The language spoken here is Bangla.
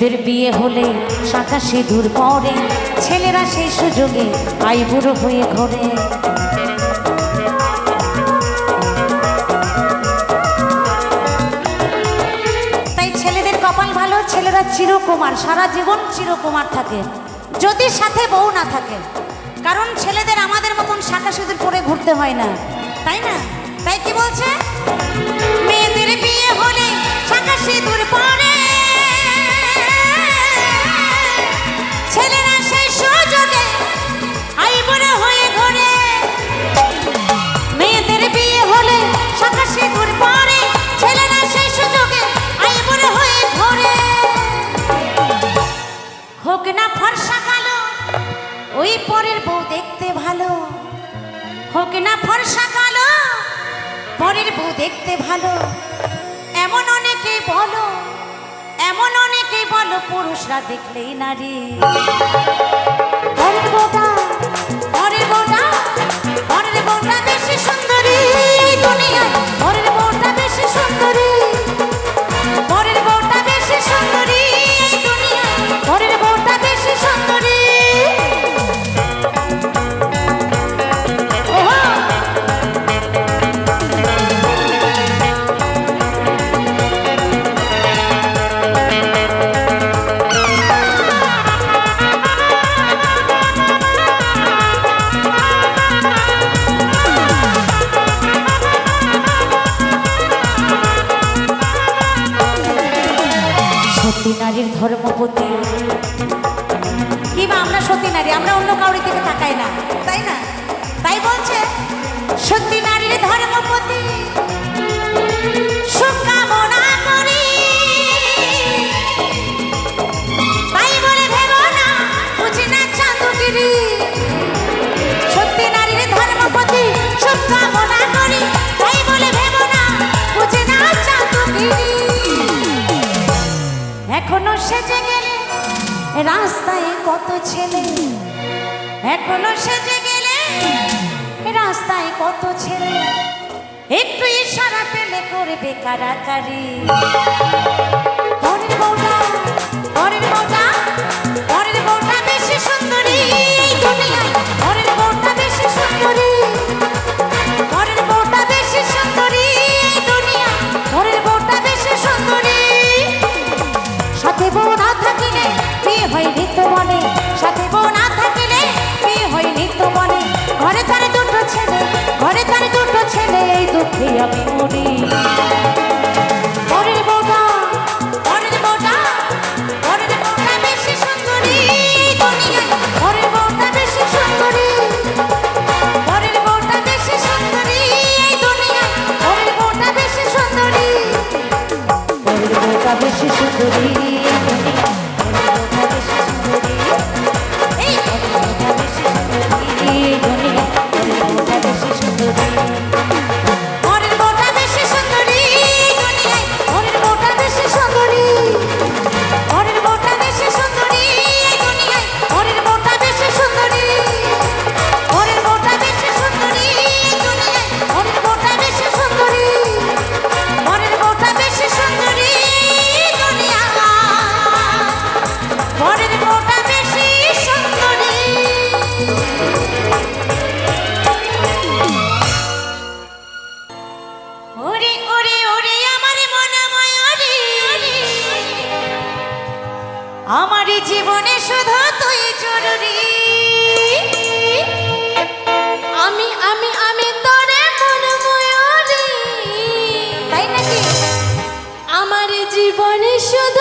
বিয়ে হলে শাঁখা সিঁদুর পরে, ছেলেরা সেই সুযোগে আইবুড়ো হয়ে ঘরে। তাই ছেলেদের কপাল ভালো, ছেলেরা চিরকুমার, সারা জীবন চিরকুমার থাকে, যদি সাথে বউ না থাকে। কারণ ছেলেদের আমাদের মতন শাখা সিঁদুর পরে ঘুরতে হয় না, তাই না? তাই কি বলছে? মেয়েদের বিয়ে হলে শাখা সিঁদুর পরে হোক না ফর্সা কালো, পরের বউ দেখতে ভালো। এমন অনেকে বলো, এমন অনেকে বলো, পুরুষরা দেখলেই নারী। পরের বউটা বেশি সুন্দরী। দুনিয়া পরের বউটা বেশি সুন্দরী। সতী নারীর ধর্মপতি। কিংবা আমরা সতী নারী? আমরা অন্য কাউরি থেকে তাকাই না, তাই না? তাই বলছে, সতী নারীর ধর্মপতি সত্যি নারীর ধর্মপতি শুভকামনা করি। এখনও সেজে গেলে রাস্তায় কত ছেলে? এখনও সেজে গেলে রাস্তায় কত ছেলে? একটু ইশারা পেলে করবে কারাকারি। পরের বউটা পরের বউটা should